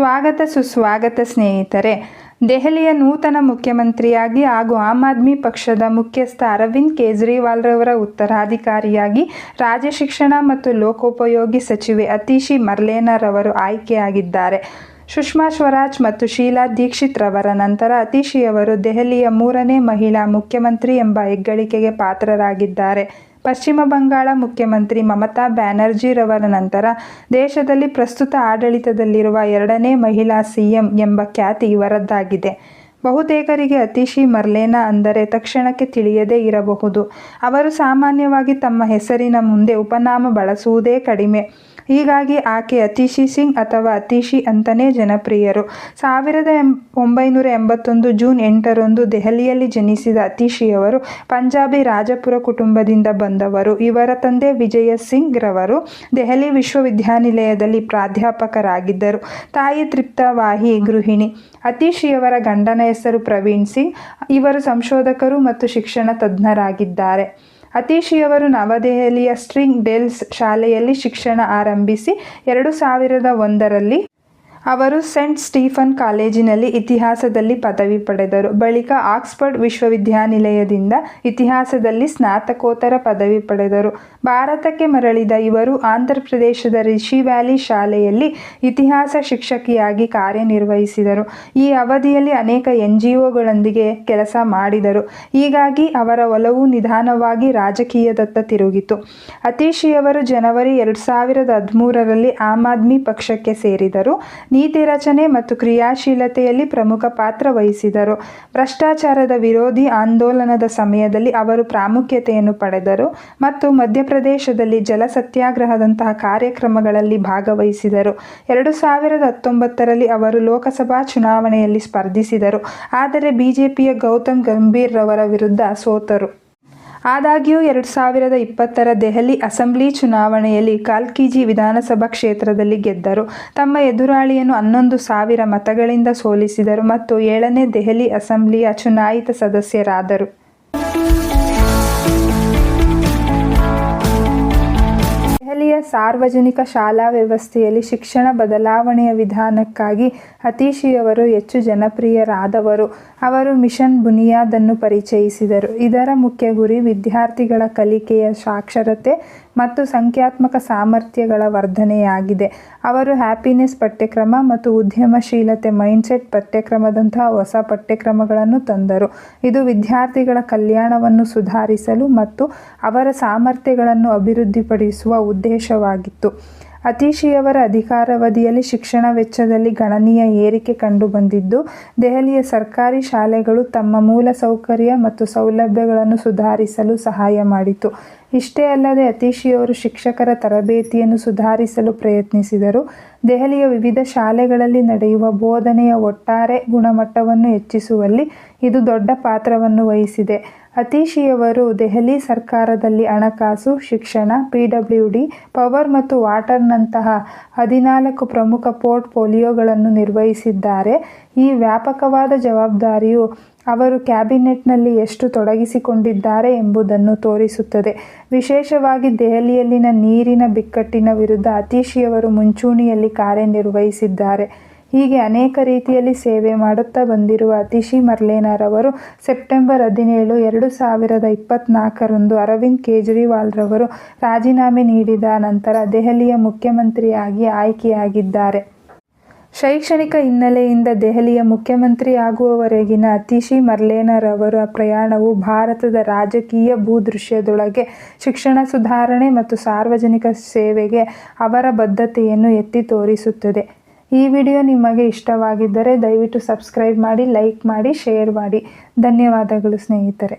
ಸ್ವಾಗತ ಸುಸ್ವಾಗತ ಸ್ನೇಹಿತರೆ, ದೆಹಲಿಯ ನೂತನ ಮುಖ್ಯಮಂತ್ರಿಯಾಗಿ ಹಾಗೂ ಆಮ್ ಆದ್ಮಿ ಪಕ್ಷದ ಮುಖ್ಯಸ್ಥ ಅರವಿಂದ್ ಕೇಜ್ರಿವಾಲ್ರವರ ಉತ್ತರಾಧಿಕಾರಿಯಾಗಿ ರಾಜ್ಯ ಶಿಕ್ಷಣ ಮತ್ತು ಲೋಕೋಪಯೋಗಿ ಸಚಿವೆ ಅತಿಶಿ ಮರ್ಲೇನರವರು ಆಯ್ಕೆಯಾಗಿದ್ದಾರೆ. ಸುಷ್ಮಾ ಸ್ವರಾಜ್ ಮತ್ತು ಶೀಲಾ ದೀಕ್ಷಿತ್ ರವರ ನಂತರ ಅತೀಶಿಯವರು ದೆಹಲಿಯ ಮೂರನೇ ಮಹಿಳಾ ಮುಖ್ಯಮಂತ್ರಿ ಎಂಬ ಹೆಗ್ಗಳಿಕೆಗೆ ಪಾತ್ರರಾಗಿದ್ದಾರೆ. ಪಶ್ಚಿಮ ಬಂಗಾಳ ಮುಖ್ಯಮಂತ್ರಿ ಮಮತಾ ಬ್ಯಾನರ್ಜಿರವರ ನಂತರ ದೇಶದಲ್ಲಿ ಪ್ರಸ್ತುತ ಆಡಳಿತದಲ್ಲಿರುವ ಎರಡನೇ ಮಹಿಳಾ ಸಿಎಂ ಎಂಬ ಖ್ಯಾತಿ ಇವರದ್ದಾಗಿದೆ. ಬಹುತೇಕರಿಗೆ ಅತಿಶಿ ಮರ್ಲೇನಾ ಅಂದರೆ ತಕ್ಷಣಕ್ಕೆ ತಿಳಿಯದೇ ಇರಬಹುದು. ಅವರು ಸಾಮಾನ್ಯವಾಗಿ ತಮ್ಮ ಹೆಸರಿನ ಮುಂದೆ ಉಪನಾಮ ಬಳಸುವುದೇ ಕಡಿಮೆ. ಹೀಗಾಗಿ ಆಕೆ ಅತಿಶಿ ಸಿಂಗ್ ಅಥವಾ ಅತಿಶಿ ಅಂತಲೇ ಜನಪ್ರಿಯರು. ಸಾವಿರದ ಎಂ, ಒಂಬೈನೂರ ಎಂಬತ್ತೊಂದು ಜೂನ್ ಎಂಟರಂದು ದೆಹಲಿಯಲ್ಲಿ ಜನಿಸಿದ ಅತಿಶಿಯವರು ಪಂಜಾಬಿ ರಾಜಪುರ ಕುಟುಂಬದಿಂದ ಬಂದವರು. ಇವರ ತಂದೆ ವಿಜಯ ಸಿಂಗ್ ರವರು ದೆಹಲಿ ವಿಶ್ವವಿದ್ಯಾನಿಲಯದಲ್ಲಿ ಪ್ರಾಧ್ಯಾಪಕರಾಗಿದ್ದರು. ತಾಯಿ ತೃಪ್ತವಾಹಿ ಗೃಹಿಣಿ. ಅತಿಶಿಯವರ ಗಂಡನ ಹೆಸರು ಪ್ರವೀಣ್ ಸಿಂಗ್. ಇವರು ಸಂಶೋಧಕರು ಮತ್ತು ಶಿಕ್ಷಣ ತಜ್ಞರಾಗಿದ್ದಾರೆ. ಅತೀಶಿಯವರು ನವದೆಹಲಿಯ ಸ್ಟ್ರಿಂಗ್ ಡೆಲ್ಸ್ ಶಾಲೆಯಲ್ಲಿ ಶಿಕ್ಷಣ ಆರಂಭಿಸಿ ಎರಡು ಸಾವಿರದ ಒಂದರಲ್ಲಿ ಅವರು ಸೆಂಟ್ ಸ್ಟೀಫನ್ ಕಾಲೇಜಿನಲ್ಲಿ ಇತಿಹಾಸದಲ್ಲಿ ಪದವಿ ಪಡೆದರು. ಬಳಿಕ ಆಕ್ಸ್ಫರ್ಡ್ ವಿಶ್ವವಿದ್ಯಾನಿಲಯದಿಂದ ಇತಿಹಾಸದಲ್ಲಿ ಸ್ನಾತಕೋತ್ತರ ಪದವಿ ಪಡೆದರು. ಭಾರತಕ್ಕೆ ಮರಳಿದ ಇವರು ಆಂಧ್ರಪ್ರದೇಶದ ರಿಷಿ ವ್ಯಾಲಿ ಶಾಲೆಯಲ್ಲಿ ಇತಿಹಾಸ ಶಿಕ್ಷಕಿಯಾಗಿ ಕಾರ್ಯನಿರ್ವಹಿಸಿದರು. ಈ ಅವಧಿಯಲ್ಲಿ ಅನೇಕ ಎನ್ ಜಿ ಒಗಳೊಂದಿಗೆ ಕೆಲಸ ಮಾಡಿದರು. ಹೀಗಾಗಿ ಅವರ ಒಲವು ನಿಧಾನವಾಗಿ ರಾಜಕೀಯದತ್ತ ತಿರುಗಿತು. ಅತೀಶಿಯವರು ಜನವರಿ ಎರಡು ಸಾವಿರದ ಹದಿಮೂರರಲ್ಲಿ ಆಮ್ ಆದ್ಮಿ ಪಕ್ಷಕ್ಕೆ ಸೇರಿದರು. ನೀತಿ ರಚನೆ ಮತ್ತು ಕ್ರಿಯಾಶೀಲತೆಯಲ್ಲಿ ಪ್ರಮುಖ ಪಾತ್ರ ವಹಿಸಿದರು. ಭ್ರಷ್ಟಾಚಾರದ ವಿರೋಧಿ ಆಂದೋಲನದ ಸಮಯದಲ್ಲಿ ಅವರು ಪ್ರಾಮುಖ್ಯತೆಯನ್ನು ಪಡೆದರು ಮತ್ತು ಮಧ್ಯಪ್ರದೇಶದಲ್ಲಿ ಜಲ ಸತ್ಯಾಗ್ರಹದಂತಹ ಕಾರ್ಯಕ್ರಮಗಳಲ್ಲಿ ಭಾಗವಹಿಸಿದರು. ಎರಡು ಸಾವಿರದ ಹತ್ತೊಂಬತ್ತರಲ್ಲಿ ಅವರು ಲೋಕಸಭಾ ಚುನಾವಣೆಯಲ್ಲಿ ಸ್ಪರ್ಧಿಸಿದರು. ಆದರೆ ಬಿಜೆಪಿಯ ಗೌತಮ್ ಗಂಭೀರ್ ರವರ ವಿರುದ್ಧ ಸೋತರು. ಆದಾಗ್ಯೂ ಎರಡು ಸಾವಿರದ ಇಪ್ಪತ್ತರ ದೆಹಲಿ ಅಸೆಂಬ್ಲಿ ಚುನಾವಣೆಯಲ್ಲಿ ಕಾಲ್ಕಿಜಿ ವಿಧಾನಸಭಾ ಕ್ಷೇತ್ರದಲ್ಲಿ ಗೆದ್ದರು. ತಮ್ಮ ಎದುರಾಳಿಯನ್ನು ಹನ್ನೊಂದು ಸಾವಿರ ಮತಗಳಿಂದ ಸೋಲಿಸಿದರು ಮತ್ತು ಏಳನೇ ದೆಹಲಿ ಅಸೆಂಬ್ಲಿಯ ಚುನಾಯಿತ ಸದಸ್ಯರಾದರು. ಸಾರ್ವಜನಿಕ ಶಾಲಾ ವ್ಯವಸ್ಥೆಯಲ್ಲಿ ಶಿಕ್ಷಣ ಬದಲಾವಣೆಯ ವಿಧಾನಕ್ಕಾಗಿ ಅತೀಶಿಯವರು ಹೆಚ್ಚು ಜನಪ್ರಿಯರಾದವರು. ಅವರು ಮಿಷನ್ ಬುನಿಯಾದನ್ನು ಪರಿಚಯಿಸಿದರು. ಇದರ ಮುಖ್ಯ ಗುರಿ ವಿದ್ಯಾರ್ಥಿಗಳ ಕಲಿಕೆಯ ಸಾಕ್ಷರತೆ ಮತ್ತು ಸಂಖ್ಯಾತ್ಮಕ ಸಾಮರ್ಥ್ಯಗಳ ವರ್ಧನೆಯಾಗಿದೆ. ಅವರು ಹ್ಯಾಪಿನೆಸ್ ಪಠ್ಯಕ್ರಮ ಮತ್ತು ಉದ್ಯಮಶೀಲತೆ ಮೈಂಡ್ಸೆಟ್ ಪಠ್ಯಕ್ರಮದಂತಹ ಹೊಸ ಪಠ್ಯಕ್ರಮಗಳನ್ನು ತಂದರು. ಇದು ವಿದ್ಯಾರ್ಥಿಗಳ ಕಲ್ಯಾಣವನ್ನು ಸುಧಾರಿಸಲು ಮತ್ತು ಅವರ ಸಾಮರ್ಥ್ಯಗಳನ್ನು ಅಭಿವೃದ್ಧಿಪಡಿಸುವ ಉದ್ದೇಶವಾಗಿತ್ತು. ಅತೀಶಿಯವರ ಅಧಿಕಾರಾವಧಿಯಲ್ಲಿ ಶಿಕ್ಷಣ ವೆಚ್ಚದಲ್ಲಿ ಗಣನೀಯ ಏರಿಕೆ ಕಂಡುಬಂದಿದ್ದು, ದೆಹಲಿಯ ಸರ್ಕಾರಿ ಶಾಲೆಗಳು ತಮ್ಮ ಮೂಲಸೌಕರ್ಯ ಮತ್ತು ಸೌಲಭ್ಯಗಳನ್ನು ಸುಧಾರಿಸಲು ಸಹಾಯ ಮಾಡಿತು. ಇಷ್ಟೇ ಅಲ್ಲದೆ ಅತೀಶಿಯವರು ಶಿಕ್ಷಕರ ತರಬೇತಿಯನ್ನು ಸುಧಾರಿಸಲು ಪ್ರಯತ್ನಿಸಿದರು. ದೆಹಲಿಯ ವಿವಿಧ ಶಾಲೆಗಳಲ್ಲಿ ನಡೆಯುವ ಬೋಧನೆಯ ಒಟ್ಟಾರೆ ಗುಣಮಟ್ಟವನ್ನು ಹೆಚ್ಚಿಸುವಲ್ಲಿ ಇದು ದೊಡ್ಡ ಪಾತ್ರವನ್ನು ವಹಿಸಿದೆ. ಅತೀಶಿಯವರು ದೆಹಲಿ ಸರ್ಕಾರದಲ್ಲಿ ಹಣಕಾಸು, ಶಿಕ್ಷಣ, ಪಿ ಡಬ್ಲ್ಯೂ ಡಿ, ಪವರ್ ಮತ್ತು ವಾಟರ್ನಂತಹ ಹದಿನಾಲ್ಕು ಪ್ರಮುಖ ಪೋರ್ಟ್ಫೋಲಿಯೋಗಳನ್ನು ನಿರ್ವಹಿಸಿದ್ದಾರೆ. ಈ ವ್ಯಾಪಕವಾದ ಜವಾಬ್ದಾರಿಯು ಅವರು ಕ್ಯಾಬಿನೆಟ್ನಲ್ಲಿ ಎಷ್ಟು ತೊಡಗಿಸಿಕೊಂಡಿದ್ದಾರೆ ಎಂಬುದನ್ನು ತೋರಿಸುತ್ತದೆ. ವಿಶೇಷವಾಗಿ ದೆಹಲಿಯಲ್ಲಿನ ನೀರಿನ ಬಿಕ್ಕಟ್ಟಿನ ವಿರುದ್ಧ ಅತೀಶಿಯವರು ಮುಂಚೂಣಿಯಲ್ಲಿ ಕಾರ್ಯನಿರ್ವಹಿಸಿದ್ದಾರೆ. ಹೀಗೆ ಅನೇಕ ರೀತಿಯಲ್ಲಿ ಸೇವೆ ಮಾಡುತ್ತಾ ಬಂದಿರುವ ಅತಿಶಿ ಮರ್ಲೇನರವರು ಸೆಪ್ಟೆಂಬರ್ ಹದಿನೇಳು, ಎರಡು ಸಾವಿರದ ಇಪ್ಪತ್ನಾಲ್ಕರಂದು ಅರವಿಂದ್ ಕೇಜ್ರಿವಾಲ್ರವರು ರಾಜೀನಾಮೆ ನೀಡಿದ ನಂತರ ದೆಹಲಿಯ ಮುಖ್ಯಮಂತ್ರಿಯಾಗಿ ಆಯ್ಕೆಯಾಗಿದ್ದಾರೆ. ಶೈಕ್ಷಣಿಕ ಹಿನ್ನೆಲೆಯಿಂದ ದೆಹಲಿಯ ಮುಖ್ಯಮಂತ್ರಿ ಆಗುವವರೆಗಿನ ಅತಿಶಿ ಮರ್ಲೇನರವರ ಪ್ರಯಾಣವು ಭಾರತದ ರಾಜಕೀಯ ಭೂದೃಶ್ಯದೊಳಗೆ ಶಿಕ್ಷಣ ಸುಧಾರಣೆ ಮತ್ತು ಸಾರ್ವಜನಿಕ ಸೇವೆಗೆ ಅವರ ಬದ್ಧತೆಯನ್ನು ಎತ್ತಿ ತೋರಿಸುತ್ತದೆ. ಈ ವಿಡಿಯೋ ನಿಮಗೆ ಇಷ್ಟವಾಗಿದ್ದರೆ ದಯವಿಟ್ಟು ಸಬ್ಸ್ಕ್ರೈಬ್ ಮಾಡಿ, ಲೈಕ್ ಮಾಡಿ, ಶೇರ್ ಮಾಡಿ. ಧನ್ಯವಾದಗಳು ಸ್ನೇಹಿತರೆ.